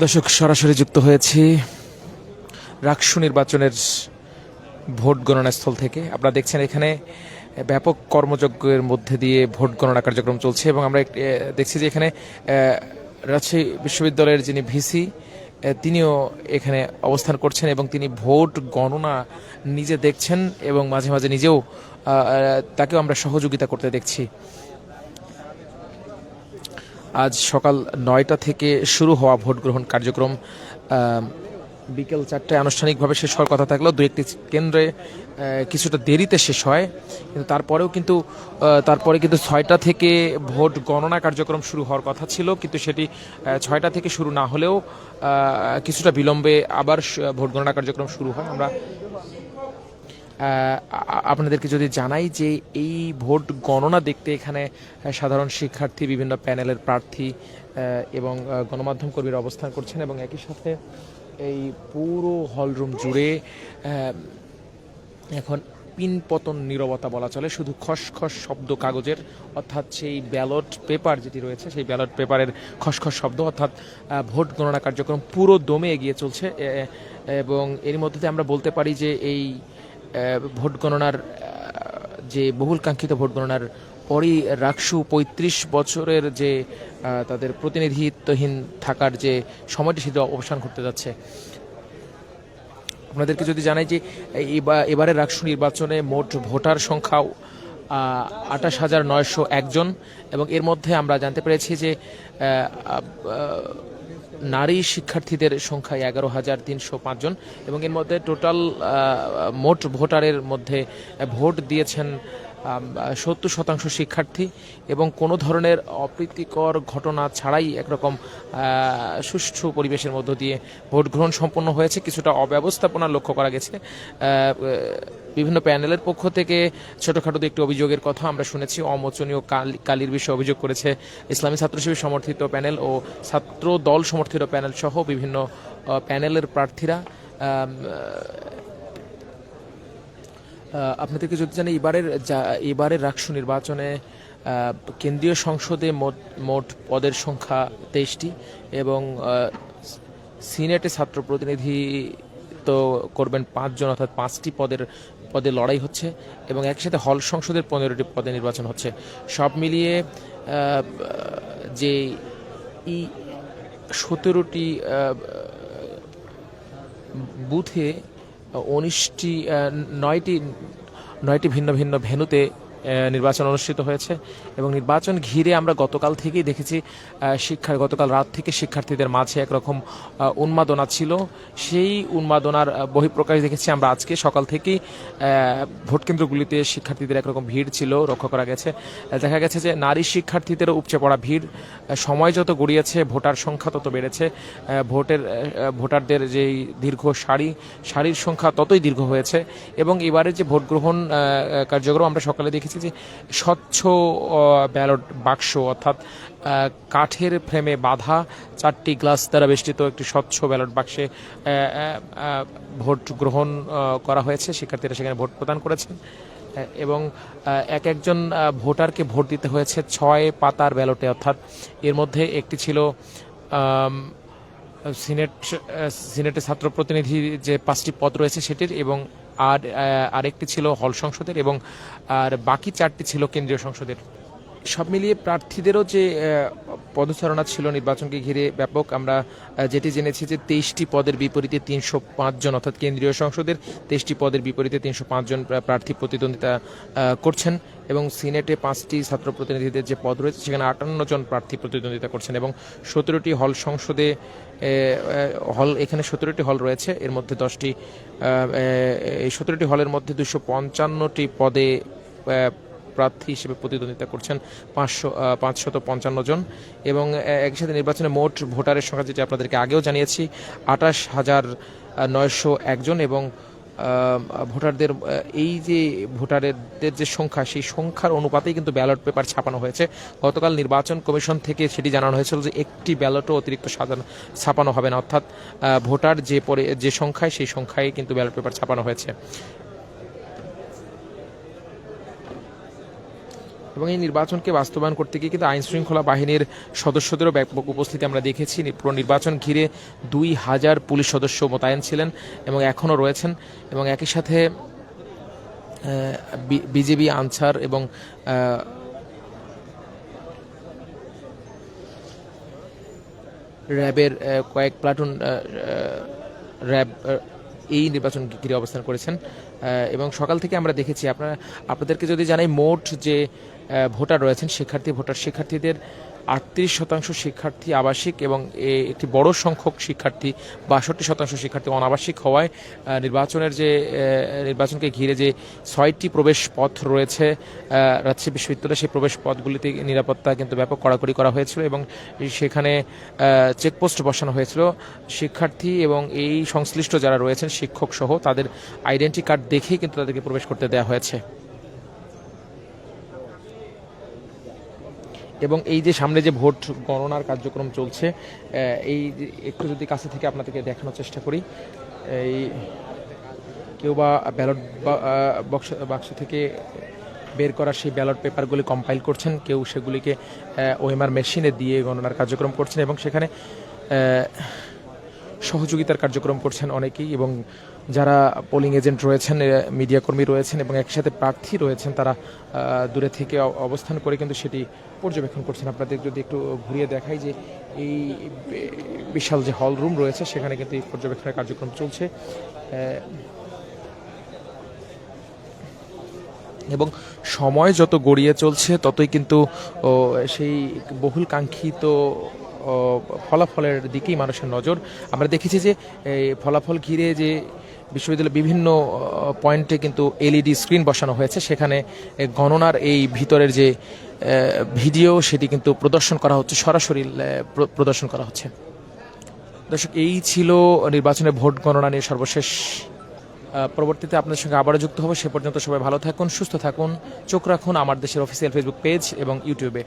দর্শক, সরাসরি যুক্ত হয়েছি রাকসু নির্বাচনের ভোট গণনা স্থল থেকে। আপনারা দেখছেন এখানে ব্যাপক কর্মযজ্ঞের মধ্যে দিয়ে ভোট গণনা কার্যক্রম চলছে এবং আমরা দেখছি যে এখানে রাজশাহী বিশ্ববিদ্যালয়ের যিনি ভিসি তিনিও এখানে অবস্থান করছেন এবং তিনি ভোট গণনা নিজে দেখছেন এবং মাঝে মাঝে নিজেও তাকেও আমরা সহযোগিতা করতে দেখছি। আজ সকাল নয়টা থেকে শুরু হওয়া ভোট গ্রহণ কার্যক্রম বিকেল চারটায় আনুষ্ঠানিকভাবে শেষ হওয়ার কথা থাকলেও দু একটি কেন্দ্রে কিছুটা দেরিতে শেষ হয়। কিন্তু তারপরেও কিন্তু তারপরে কিন্তু ছয়টা থেকে ভোট গণনা কার্যক্রম শুরু হওয়ার কথা ছিল, কিন্তু সেটি ছয়টা থেকে শুরু না হলেও কিছুটা বিলম্বে আবার ভোট গণনা কার্যক্রম শুরু হয়। আমরা আপনাদেরকে যদি জানাই যে এই ভোট গণনা দেখতে এখানে সাধারণ শিক্ষার্থী, বিভিন্ন প্যানেলের প্রার্থী এবং গণমাধ্যম কর্মীরা অবস্থান করছেন এবং একই সাথে এই পুরো হলরুম জুড়ে এখন পিনপতন নীরবতা বলা চলে। শুধু খসখস শব্দ কাগজের, অর্থাৎ সেই ব্যালট পেপার যেটি রয়েছে, সেই ব্যালট পেপারের খসখস শব্দ, অর্থাৎ ভোট গণনা কার্যক্রম পুরো দমে এগিয়ে চলছে। এবং এর মধ্যে আমরা বলতে পারি যে এই ভোট গণনার যে বহুল কাঙ্ক্ষিত ভোট গণনার পরই রাকসু পঁয়ত্রিশ বছরের যে তাদের প্রতিনিধিত্বহীন থাকার যে সময়টি সেটা অবসান করতে যাচ্ছে। আপনাদেরকে যদি জানাই যে এবার রাকসু নির্বাচনে মোট ভোটার সংখ্যাও আঠাশ হাজার নয়শো একজন এবং এর মধ্যে আমরা জানতে পেরেছি যে নারী শিক্ষার্থীদের সংখ্যা এগারো হাজার তিনশো পাঁচজন এবং এর মধ্যে টোটাল মোট ভোটারের মধ্যে ভোট দিয়েছেন সত্তর শতাংশ শিক্ষার্থী এবং কোনো ধরনের অপ্রীতিকর ঘটনা ছাড়াই একরকম সুষ্ঠু পরিবেশের মধ্য দিয়ে ভোট গ্রহণ সম্পন্ন হয়েছে। কিছুটা অব্যবস্থাপনা লক্ষ্য করা গেছে। বিভিন্ন প্যানেলের পক্ষ থেকে ছোটখাটো একটি অভিযোগের কথা আমরা শুনেছি। অমোচনীয় কাল- কালির বিষয়ে অভিযোগ করেছে ইসলামী ছাত্র শিবির সমর্থিত প্যানেল ও ছাত্র দল সমর্থিত প্যানেল সহ বিভিন্ন প্যানেলের প্রার্থীরা। আপনাদেরকে যদি জানি, এবারের এবারের রাকসু নির্বাচনে কেন্দ্রীয় সংসদে মোট মোট পদের সংখ্যা তেইশটি এবং সিনেটে ছাত্র প্রতিনিধিত্ব করবেন পাঁচজন, অর্থাৎ পাঁচটি পদের, পদে লড়াই হচ্ছে এবং একসাথে হল সংসদের পনেরোটি পদে নির্বাচন হচ্ছে। সব মিলিয়ে যে ই সতেরোটি বুথে উনিশটি নয়টি নয়টি ভিন্ন ভিন্ন ভেন্যুতে আহ, নির্বাচন অনুষ্ঠিত হয়েছে এবং নির্বাচন ঘিরে আমরা গতকাল থেকেই দেখেছি শিক্ষার গতকাল রাত থেকে শিক্ষার্থীদের মাঝে একরকম উন্মাদনা ছিল। সেই উন্মাদনার বহিঃপ্রকাশ দেখেছি আমরা আজকে সকাল থেকেই আহ, ভোট কেন্দ্রগুলিতে শিক্ষার্থীদের একরকম ভিড় ছিল লক্ষ্য করা গেছে। দেখা গেছে যে নারী শিক্ষার্থীদেরও উপচে পড়া ভিড় সময় যত গড়িয়েছে ভোটার সংখ্যা তত বেড়েছে। ভোটের ভোটারদের যেই দীর্ঘ সারি সারির সংখ্যা ততই দীর্ঘ হয়েছে। এবং এবারে যে ভোট গ্রহণ কার্যক্রম আমরা সকালে দেখেছি যে স্বচ্ছ ব্যালট বাক্স অর্থাৎ কাঠের ফ্রেমে বাধা চারটি গ্লাস দ্বারা বেষ্টিত একটি স্বচ্ছ ব্যালট বাক্সে ভোট গ্রহণ করা হয়েছে। শিক্ষার্থীরা সেখানে ভোট প্রদান করেছেন। এবং এক একজন ভোটারকে ভোট দিতে হয়েছে ছয় পাতার ব্যালটে। অর্থাৎ এর মধ্যে একটি ছিল সিনেট সিনেটের ছাত্র প্রতিনিধি যে পাঁচটি পদ রয়েছে সেটির এবং আর আরেকটি ছিল হল সংসদের এবং আর বাকি চারটি ছিল কেন্দ্রীয় সংসদের। সব মিলিয়ে প্রার্থীদেরও যে পদচারণা ছিল নির্বাচনকে ঘিরে ব্যাপক, আমরা যেটি জেনেছি যে তেইশটি পদের বিপরীতে তিনশো পাঁচ জন, অর্থাৎ কেন্দ্রীয় সংসদের তেইশটি পদের বিপরীতে তিনশো পাঁচ জন প্রা- প্রার্থী প্রতিদ্বন্দ্বিতা করছেন এবং সিনেটে পাঁচটি ছাত্র প্রতিনিধিদের যে পদ রয়েছে, সেখানে আটান্ন জন প্রার্থী প্রতিদ্বন্দ্বিতা করছেন এবং সতেরোটি হল সংসদে হল, এখানে সতেরোটি হল রয়েছে, এর মধ্যে দশটি এই সতেরোটি হলের মধ্যে দুশো পঞ্চান্নটি পদে প্রার্থী হিসেবে প্রতিদ্বন্দ্বিতা করছেন পাঁচশো পাঁচশত পঞ্চান্ন জন। এবং আহ, একই সাথে নির্বাচনে মোট ভোটারের সংখ্যা যেটি আপনাদেরকে আগেও জানিয়েছি আঠাশ হাজার নয়শো একজন এবং ভোটারদের এই যে ভোটারদের যে সংখ্যা সেই সংখ্যার অনুপাতেই কিন্তু ব্যালট পেপার ছাপানো হয়েছে। গতকাল নির্বাচন কমিশন থেকে সেটি জানানো হয়েছিল যে একটি ব্যালটও অতিরিক্ত সাজানো ছাপানো হবে না। অর্থাৎ ভোটার যে পরে যে সংখ্যায় সেই সংখ্যায় কিন্তু ব্যালট পেপার ছাপানো হয়েছে। এবং এই নির্বাচনকে বাস্তবায়ন করতে গিয়ে কিন্তু আইন শৃঙ্খলা বাহিনীর সদস্যদেরও ব্যাপক উপস্থিতি আমরা দেখেছি। পুরো নির্বাচন ঘিরে দুই হাজার পুলিশ সদস্য মোতায়েন ছিলেন এবং এখনও রয়েছেন এবং একই সাথে বিজেপি আনসার এবং র্যাবের কয়েক প্লাটুন র্যাব এই নির্বাচন ঘিরে অবস্থান করেছেন। এবং সকাল থেকে আমরা দেখেছি, আপনারা, আপনাদেরকে যদি জানাই মোট যে ভোটার রয়েছেন, শিক্ষার্থী, ভোটার শিক্ষার্থীদের আটত্রিশ শতাংশ শিক্ষার্থী আবাসিক এবং একটি বড় সংখ্যক শিক্ষার্থী, বাষট্টি শতাংশ শিক্ষার্থী অনাবাসিক হওয়ায় নির্বাচনের যে নির্বাচনকে ঘিরে যে ছয়টি প্রবেশ পথ রয়েছে রাজশাহী বিশ্ববিদ্যালয়ে সেই প্রবেশ পথগুলিতে নিরাপত্তা কিন্তু ব্যাপক কড়াকড়ি করা হয়েছিল এবং সেখানে চেকপোস্ট বসানো হয়েছিল। শিক্ষার্থী এবং এই সংশ্লিষ্ট যারা রয়েছেন শিক্ষক সহ তাদের আইডেন্টি কার্ড দেখেই কিন্তু তাদেরকে প্রবেশ করতে দেওয়া হয়েছে। এবং এই যে সামনে যে ভোট গণনার কার্যক্রম চলছে এই একটু যদি কাছে থেকে আপনাদেরকে দেখানোর চেষ্টা করি, এই কেউ বা ব্যালট বক্স, বাক্স থেকে বের করা সেই ব্যালট পেপারগুলি কম্পাইল করছেন, কেউ সেগুলিকে ওএমআর মেশিনে দিয়ে গণনার কার্যক্রম করছেন এবং সেখানে সহযোগিতার কার্যক্রম করছেন অনেকেই এবং যারা পোলিং এজেন্ট রয়েছেন মিডিয়া কর্মী রয়েছেন এবং একসাথে প্রার্থী রয়েছেন, তারা দূরে থেকে অবস্থান করে কিন্তু সেটি পর্যবেক্ষণ করছেন। আপনাদের যদি একটু ঘুরিয়ে দেখাই যে এই বিশাল যে হল রুম রয়েছে, সেখানে কিন্তু এই পর্যবেক্ষণের কার্যক্রম চলছে। এবং সময় যত গড়িয়ে চলছে, ততই কিন্তু সেই বহুল কাঙ্ক্ষিত ফলাফলের দিকেই মানুষের নজর। আমরা দেখেছি যে ফলাফল ঘিরে যে বিশ্ববিদ্যালয়ের বিভিন্ন পয়েন্টে কিন্তু এলইডি স্ক্রিন বসানো হয়েছে। সেখানে গণনার এই ভিতরের যে ভিডিও, সেটি কিন্তু প্রদর্শন করা হচ্ছে, সরাসরি প্রদর্শন করা হচ্ছে। দর্শক, এই ছিল নির্বাচনের ভোট গণনা নিয়ে সর্বশেষ। পরবর্তীতে আপনাদের সঙ্গে আবারও যুক্ত হব। সে পর্যন্ত সবাই ভালো থাকুন, সুস্থ থাকুন, চোখ রাখুন, আমার দেশের অফিসিয়াল ফেসবুক পেজ এবং ইউটিউবে